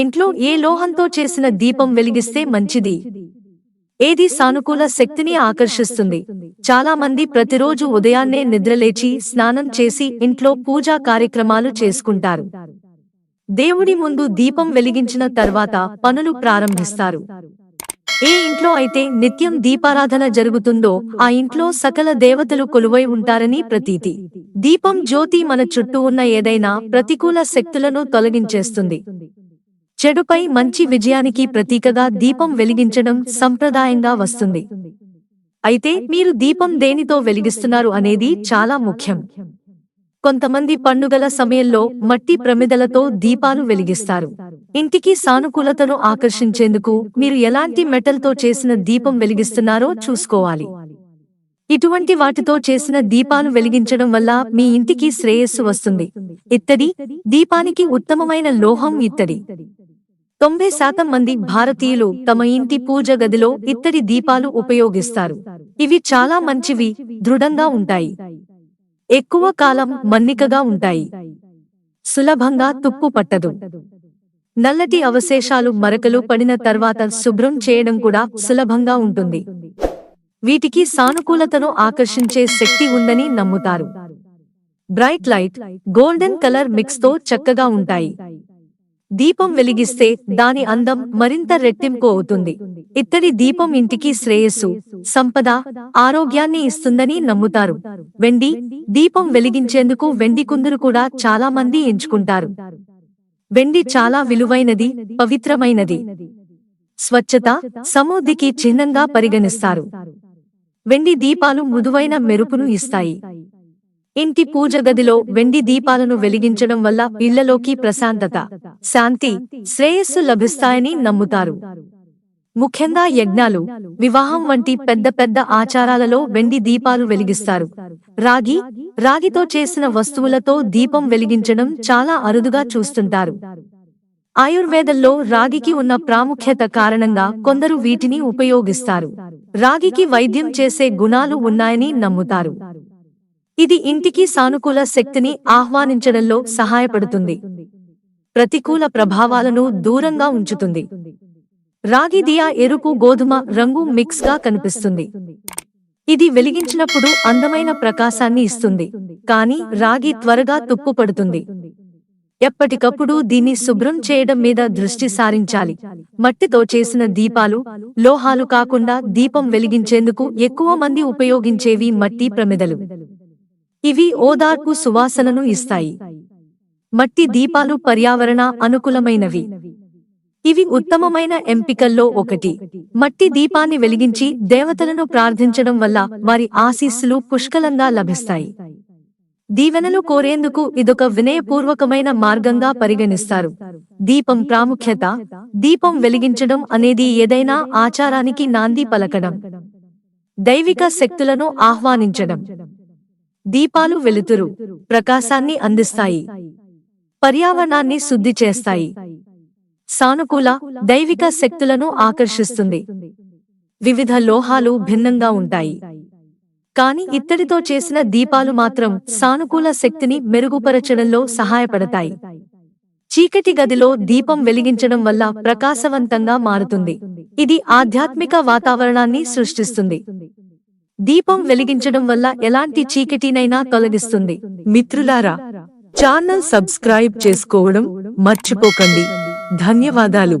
ఇంట్లో ఏ లోహంతో చేసిన దీపం వెలిగిస్తే మంచిది? ఏది సానుకూల శక్తిని ఆకర్షిస్తుంది? చాలా మంది ప్రతిరోజు ఉదయాన్నే నిద్రలేచి స్నానం చేసి ఇంట్లో పూజా కార్యక్రమాలు చేసుకుంటారు. దేవుడి ముందు దీపం వెలిగించిన తర్వాత పనులు ప్రారంభిస్తారు. ఏ ఇంట్లో అయితే నిత్యం దీపారాధన జరుగుతుందో ఆ ఇంట్లో సకల దేవతలు కొలువై ఉంటారని ప్రతీతి. దీపం జ్యోతి మన చుట్టూ ఉన్న ఏదైనా ప్రతికూల శక్తులను తొలగించేస్తుంది. చెడుపై మంచి విజయానికి ప్రతీకగా దీపం వెలిగించడం సంప్రదాయంగా వస్తుంది. అయితే మీరు దీపం దేనితో వెలిగిస్తున్నారు అనేది చాలా ముఖ్యం. కొంతమంది పండుగల సమయంలో మట్టి ప్రమిదలతో దీపాలు వెలిగిస్తారు. ఇంటికి సానుకూలతను ఆకర్షించేందుకు మీరు ఎలాంటి మెటల్తో చేసిన దీపం వెలిగిస్తున్నారో చూసుకోవాలి. ఇటువంటి వాటితో చేసిన దీపాలు వెలిగించడం వల్ల మీ ఇంటికి శ్రేయస్సు వస్తుంది. ఇత్తడి దీపానికి ఉత్తమమైన లోహం ఇత్తడి. తొంభై శాతం మంది భారతీయులు తమ ఇంటి పూజ గదిలో ఇత్తడి దీపాలు ఉపయోగిస్తారు. ఇవి చాలా మంచివి దృఢంగా ఉంటాయి. ఎక్కువ కాలం మన్నికగా ఉంటాయి. సులభంగా తుప్పు పట్టదు. నల్లటి అవశేషాలు మరకలు పడిన తర్వాత శుభ్రం చేయడం కూడా సులభంగా ఉంటుంది. వీటికి సానుకూలతను ఆకర్షించే శక్తి ఉందని నమ్ముతారు. బ్రైట్ లైట్ గోల్డెన్ కలర్ మిక్స్తో చక్కగా ఉంటాయి. దీపం వెలిగిస్తే దాని అందం మరింత రెట్టింపు అవుతుంది. ఇత్తడి దీపం ఇంటికి శ్రేయస్సు సంపద ఆరోగ్యాన్ని ఇస్తుందని నమ్ముతారు. వెండి దీపం వెలిగించేందుకు వెండి కుందురు కూడా చాలా మంది ఎంచుకుంటారు. వెండి చాలా విలువైనది పవిత్రమైనది. స్వచ్ఛత సమృద్ధికి చిహ్నంగా పరిగణిస్తారు. వెండి దీపాలు మృదువైన మెరుపును ఇస్తాయి. ఇంటి పూజ గదిలో వెండి దీపాలను వెలిగించడం వల్ల ఇళ్ళలోకి ప్రశాంతత శాంతి శ్రేయస్సు లభిస్తాయని నమ్ముతారు. ముఖ్యంగా యజ్ఞాలు వివాహం వంటి పెద్ద పెద్ద ఆచారాలలో వెండి దీపాలు వెలిగిస్తారు. రాగి రాగితో చేసిన వస్తువులతో దీపం వెలిగించడం చాలా అరుదుగా చూస్తుంటారు. ఆయుర్వేదంలో రాగికి ఉన్న ప్రాముఖ్యత కారణంగా కొందరు వీటిని ఉపయోగిస్తారు. రాగికి వైద్యం చేసే గుణాలు ఉన్నాయని నమ్ముతారు. ఇది ఇంటికి సానుకూల శక్తిని ఆహ్వానించడంలో సహాయపడుతుంది. ప్రతికూల ప్రభావాలను దూరంగా ఉంచుతుంది. రాగి దియా ఎరుపు గోధుమ రంగు మిక్స్గా కనిపిస్తుంది. ఇది వెలిగించినప్పుడు అందమైన ప్రకాశాన్ని ఇస్తుంది. కానీ రాగి త్వరగా తుప్పుపడుతుంది. ఎప్పటికప్పుడు దీన్ని శుభ్రం చేయడం మీద దృష్టి సారించాలి. మట్టితో చేసిన దీపాలు లోహాలు కాకుండా దీపం వెలిగించేందుకు ఎక్కువ మంది ఉపయోగించేవి మట్టి ప్రమిదలు. ఇవి ఓదార్పు సువాసనను ఇస్తాయి. మట్టి దీపాలు పర్యావరణ అనుకూలమైనవి. ఇవి ఉత్తమమైన ఎంపికల్లో ఒకటి. మట్టి దీపాన్ని వెలిగించి దేవతలను ప్రార్థించడం వల్ల వారి ఆశీస్సులు పుష్కలంగా లభిస్తాయి. దీవెనలు కోరేందుకు ఇదొక వినయపూర్వకమైన మార్గంగా పరిగణిస్తారు. దీపం ప్రాముఖ్యత దీపం వెలిగించడం అనేది ఏదైనా ఆచారానికి నాంది పలకడం. దైవిక శక్తులను ఆహ్వానించడం. దీపాలు వెలుతురు ప్రకాశాన్ని అందిస్తాయి. పర్యావరణాన్ని శుద్ధి చేస్తాయి. సానుకూల దైవిక శక్తులను ఆకర్షిస్తుంది. వివిధ లోహాలు భిన్నంగా ఉంటాయి. కానీ ఇత్తడితో చేసిన దీపాలు మాత్రం సానుకూల శక్తిని మెరుగుపరచడంలో సహాయపడతాయి. చీకటి గదిలో దీపం వెలిగించడం వల్ల ప్రకాశవంతంగా మారుతుంది. ఇది ఆధ్యాత్మిక వాతావరణాన్ని సృష్టిస్తుంది. దీపం వెలిగించడం వల్ల ఎలాంటి చీకటినైనా తొలగిస్తుంది. మిత్రులారా ఛానల్ సబ్స్క్రైబ్ చేసుకోవడం మర్చిపోకండి. ధన్యవాదాలు.